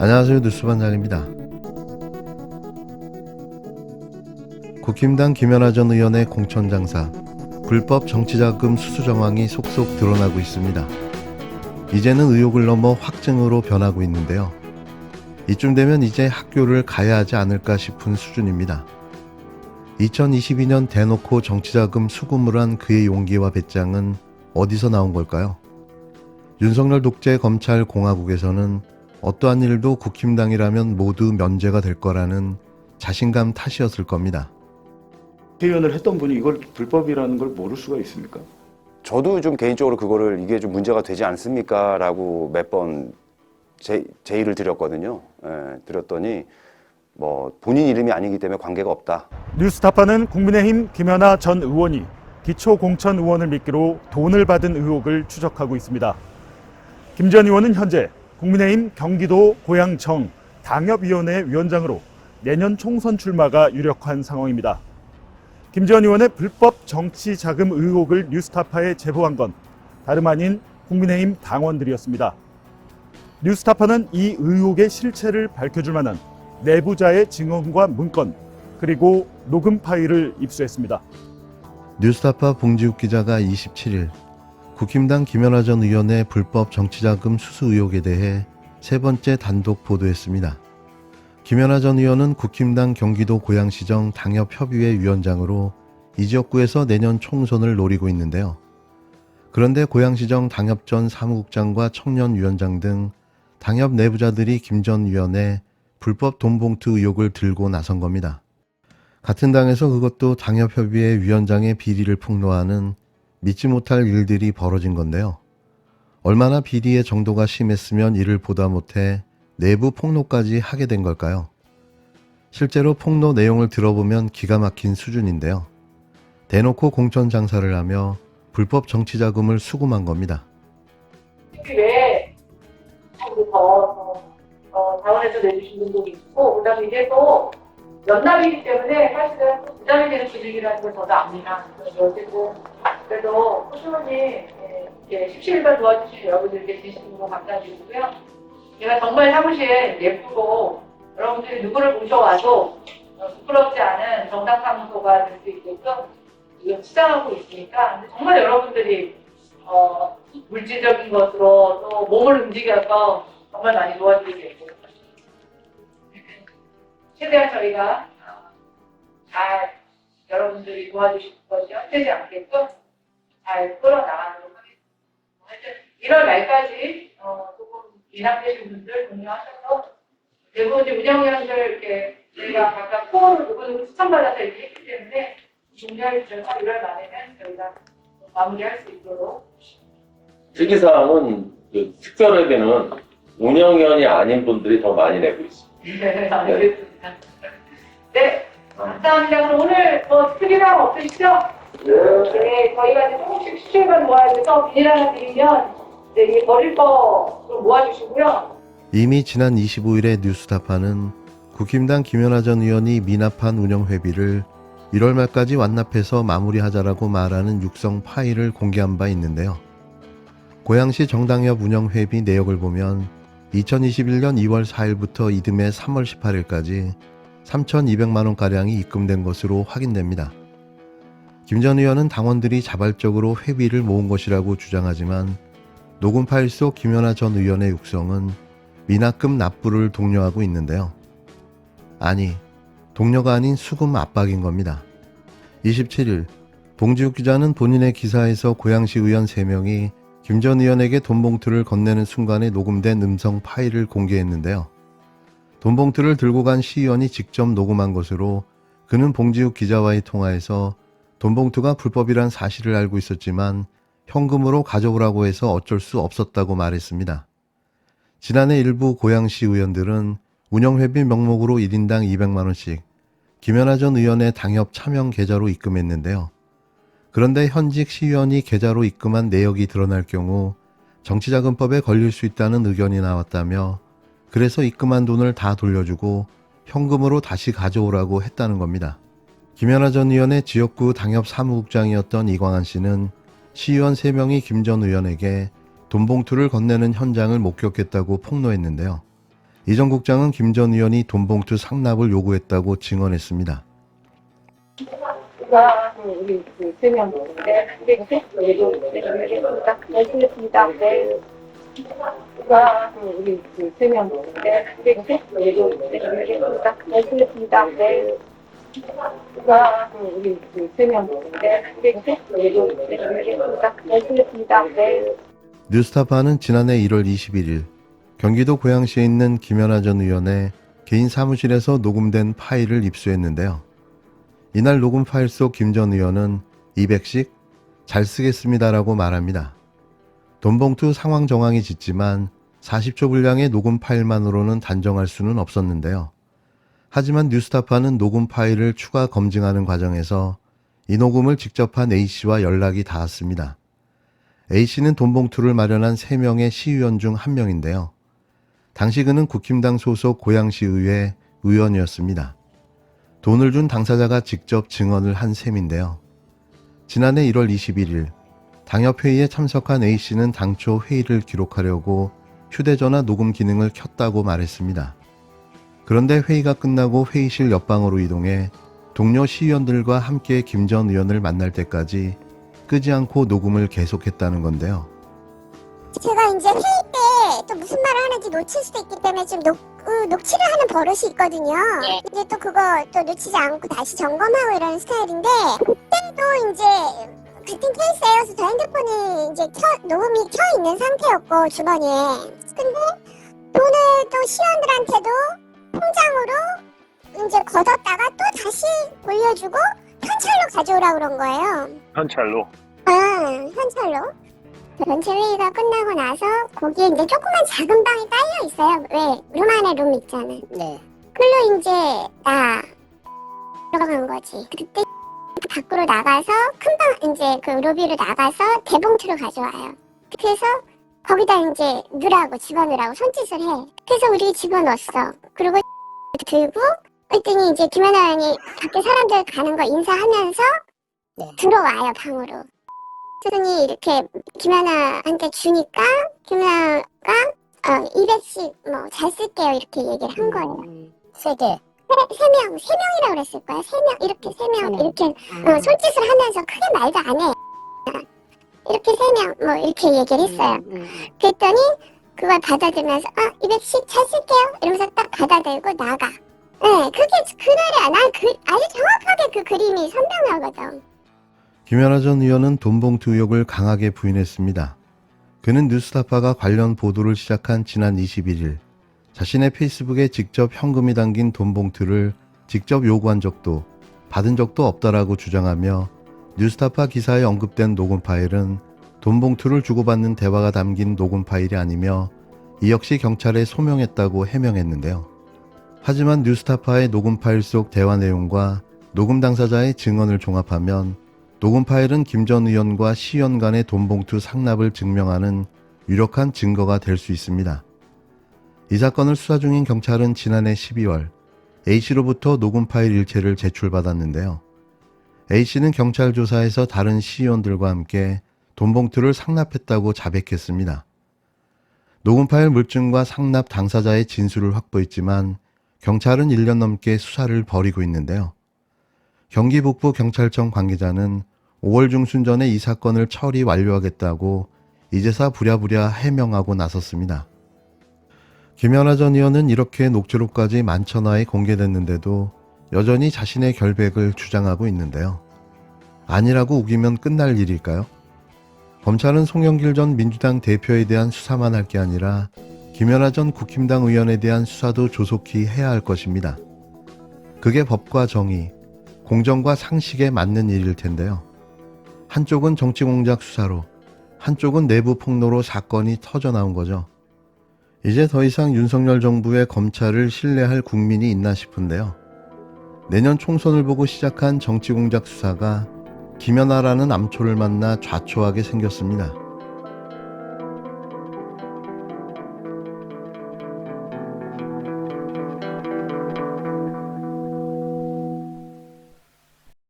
안녕하세요 뉴스반장입니다. 국힘당 김연아 전 의원의 공천장사 불법 정치자금 수수 정황이 속속 드러나고 있습니다. 이제는 의혹을 넘어 확증으로 변하고 있는데요. 이쯤 되면 이제 학교를 가야 하지 않을까 싶은 수준입니다. 2022년 대놓고 정치자금 수금을 한 그의 용기와 배짱은 어디서 나온 걸까요? 윤석열 독재 검찰 공화국에서는 어떠한 일도 국힘당이라면 모두 면제가 될 거라는 자신감 탓이었을 겁니다. 회의원을 했던 분이 이걸 불법이라는 걸 모를 수가 있습니까? 저도 좀 개인적으로 그거를 이게 좀 문제가 되지 않습니까? 라고 몇 번 제의를 드렸거든요. 예, 드렸더니 뭐 본인 이름이 아니기 때문에 관계가 없다. 뉴스타파는 국민의힘 김연아 전 의원이 기초공천 의원을 미끼로 돈을 받은 의혹을 추적하고 있습니다. 김 전 의원은 현재 국민의힘 경기도 고양청 당협위원회 위원장으로 내년 총선 출마가 유력한 상황입니다. 김전 의원의 불법 정치 자금 의혹을 뉴스타파에 제보한 건 다름 아닌 국민의힘 당원들이었습니다. 뉴스타파는 이 의혹의 실체를 밝혀줄 만한 내부자의 증언과 문건 그리고 녹음 파일을 입수했습니다. 뉴스타파 봉지욱 기자가 27일 국힘당 김연아 전 의원의 불법 정치자금 수수 의혹에 대해 세 번째 단독 보도했습니다. 김연아 전 의원은 국힘당 경기도 고양시정 당협협의회 위원장으로 이 지역구에서 내년 총선을 노리고 있는데요. 그런데 고양시정 당협 전 사무국장과 청년위원장 등 당협 내부자들이 김전 의원의 불법 돈봉투 의혹을 들고 나선 겁니다. 같은 당에서 그것도 당협협의회 위원장의 비리를 폭로하는 믿지 못할 일들이 벌어진 건데요. 얼마나 비리의 정도가 심했으면 이를 보다 못해 내부 폭로까지 하게 된 걸까요? 실제로 폭로 내용을 들어보면 기가 막힌 수준인데요. 대놓고 공천 장사를 하며 불법 정치 자금을 수금한 겁니다. 왜 자꾸 더 어, 자원에서 내주신 분들이 있고 그다음에 이게 또 연납이기 때문에 사실은 또 부담이 되는 분위기라는 걸 저도 압니다. 그래도 꾸준히 예, 이렇게 십시일반 도와주신 여러분들께 진심으로 감사드리고요. 제가 정말 사무실 예쁘고 여러분들이 누구를 모셔와도 어, 부끄럽지 않은 정당 사무소가 될 수 있게끔 지금 시작하고 있으니까 정말 여러분들이 어, 물질적인 것으로 또 몸을 움직여서 정말 많이 도와드리겠고 최대한 저희가 어, 잘 여러분들이 도와주실 것이 헛되지 않게끔 잘 끌어나가도록 하겠습니다. 하여튼 1월 말까지 어, 조금 미납되신 분들 공유하셔서 대부분 이제 운영위원들 이렇게 저희가 각각 코어를 누구누구 추천받아서 이렇게 했기 때문에 중요할 주셔서 1월 말에는 저희가 마무리할 수 있도록 특이사항은 그 특별회계는 운영위원이 아닌 분들이 더 많이 내고 있습니다. 네, 알겠습니다. 네, 감사합니다. 그럼 오늘 뭐 특이사항 없으시죠? 네, 저희가 이제 조금씩 수출만 모아야 돼서 비닐 하나 드리면 네, 이 버릴 거좀 모아주시고요. 이미 지난 25일에 뉴스타파는 국힘당 김연아 전 의원이 미납한 운영 회비를 1월 말까지 완납해서 마무리하자라고 말하는 육성 파일을 공개한 바 있는데요. 고양시 정당협 운영 회비 내역을 보면 2021년 2월 4일부터 이듬해 3월 18일까지 3,200만 원가량이 입금된 것으로 확인됩니다. 김 전 의원은 당원들이 자발적으로 회비를 모은 것이라고 주장하지만 녹음 파일 속 김연아 전 의원의 육성은 미납금 납부를 독려하고 있는데요. 아니, 동료가 아닌 수금 압박인 겁니다. 27일 봉지욱 기자는 본인의 기사에서 고양시 의원 3명이 김 전 의원에게 돈 봉투를 건네는 순간에 녹음된 음성 파일을 공개했는데요. 돈 봉투를 들고 간 시의원이 직접 녹음한 것으로 그는 봉지욱 기자와의 통화에서 돈 봉투가 불법이란 사실을 알고 있었지만 현금으로 가져오라고 해서 어쩔 수 없었다고 말했습니다. 지난해 일부 고양시 의원들은 운영회비 명목으로 1인당 200만원씩 김연아 전 의원의 당협 차명 계좌로 입금했는데요. 그런데 현직 시의원이 계좌로 입금한 내역이 드러날 경우 정치자금법에 걸릴 수 있다는 의견이 나왔다며 그래서 입금한 돈을 다 돌려주고 현금으로 다시 가져오라고 했다는 겁니다. 김연아 전 의원의 지역구 당협 사무국장이었던 이광한 씨는 시의원 3명이 김 전 의원에게 돈 봉투를 건네는 현장을 목격했다고 폭로했는데요. 이 전 국장은 김 전 의원이 돈봉투 상납을 요구했다고 증언했습니다. 네, 우리. 말씀드렸습니다. 네. 뉴스타파는 지난해 1월 21일 경기도 고양시에 있는 김연아 전 의원의 개인 사무실에서 녹음된 파일을 입수했는데요. 이날 녹음 파일 속 김 전 의원은 200씩 잘 쓰겠습니다라고 말합니다. 돈봉투 상황 정황이 짙지만 40초 분량의 녹음 파일만으로는 단정할 수는 없었는데요. 하지만 뉴스타파는 녹음 파일을 추가 검증하는 과정에서 이 녹음을 직접 한 A씨와 연락이 닿았습니다. A씨는 돈봉투를 마련한 3명의 시의원 중한 명인데요. 당시 그는 국힘당 소속 고양시의회 의원이었습니다. 돈을 준 당사자가 직접 증언을 한 셈인데요. 지난해 1월 21일 당협회의에 참석한 A씨는 당초 회의를 기록하려고 휴대전화 녹음 기능을 켰다고 말했습니다. 그런데 회의가 끝나고 회의실 옆방으로 이동해 동료 시의원들과 함께 김 전 의원을 만날 때까지 끄지 않고 녹음을 계속했다는 건데요. 제가 이제 회의 때 또 무슨 말을 하는지 놓칠 수도 있기 때문에 좀 녹, 어, 녹취를 하는 버릇이 있거든요. 이제 또 그거 또 놓치지 않고 다시 점검하고 이러는 스타일인데 그때도 이제 같은 케이스예요. 저 핸드폰이 이제 켜, 녹음이 켜 있는 상태였고 주머니에. 근데 돈을 또 시원들한테도 통장으로 이제 걷었다가 또 다시 올려주고 현찰로 가져오라 그런 거예요. 현찰로. 아, 현찰로. 전체 회의가 끝나고 나서 거기에 이제 조그만 작은 방이 깔려 있어요. 왜? 룸 안에 룸 있잖아. 네. 글로 이제 나 들어간 거지. 그때 밖으로 나가서 큰 방 이제 그 로비로 나가서 대봉투를 가져와요. 그래서 거기다 이제 넣으라고 집어넣으라고 손짓을 해. 그래서 우리 집어넣었어. 그리고 들고 그랬더니 이제 의원이 밖에 사람들 가는 거 인사하면서 들어와요 방으로. 그랬더니 이렇게 김연아한테 주니까 김연아가 어 200씩 뭐 잘 쓸게요 이렇게 얘기를 한 거예요. 세 개. 세, 세 명, 세 명이라고 그랬을 거야. 세 명, 이렇게 세 명, 이렇게 어, 손짓을 하면서 크게 말도 안 해. 이렇게 세 명, 뭐 이렇게 얘기를 했어요. 그랬더니 그걸 받아들면서 아 200씩 잘 쓸게요 이러면서 딱 받아들고 나가. 네, 그게 그날이야. 난 그, 아주 정확하게 그 그림이 선명하거든. 김연아 전 의원은 돈봉투 의혹을 강하게 부인했습니다. 그는 뉴스타파가 관련 보도를 시작한 지난 21일 자신의 페이스북에 직접 현금이 담긴 돈봉투를 직접 요구한 적도 받은 적도 없다라고 주장하며 뉴스타파 기사에 언급된 녹음 파일은 돈봉투를 주고받는 대화가 담긴 녹음 파일이 아니며 이 역시 경찰에 소명했다고 해명했는데요. 하지만 뉴스타파의 녹음 파일 속 대화 내용과 녹음 당사자의 증언을 종합하면 녹음 파일은 김 전 의원과 시의원 간의 돈봉투 상납을 증명하는 유력한 증거가 될 수 있습니다. 이 사건을 수사 중인 경찰은 지난해 12월 A씨로부터 녹음 파일 일체를 제출받았는데요. A씨는 경찰 조사에서 다른 시의원들과 함께 돈봉투를 상납했다고 자백했습니다. 녹음 파일 물증과 상납 당사자의 진술을 확보했지만 경찰은 1년 넘게 수사를 벌이고 있는데요. 경기 북부 경찰청 관계자는 5월 중순 전에 이 사건을 처리 완료하겠다고 이제사 부랴부랴 해명하고 나섰습니다. 김연아 전 의원은 이렇게 녹취록까지 만천하에 공개됐는데도 여전히 자신의 결백을 주장하고 있는데요. 아니라고 우기면 끝날 일일까요? 검찰은 송영길 전 민주당 대표에 대한 수사만 할 게 아니라 김연아 전 국힘당 의원에 대한 수사도 조속히 해야 할 것입니다. 그게 법과 정의, 공정과 상식에 맞는 일일 텐데요. 한쪽은 정치 공작 수사로, 한쪽은 내부 폭로로 사건이 터져 나온 거죠. 이제 더 이상 윤석열 정부의 검찰을 신뢰할 국민이 있나 싶은데요. 내년 총선을 보고 시작한 정치 공작 수사가 김연아라는 암초를 만나 좌초하게 생겼습니다.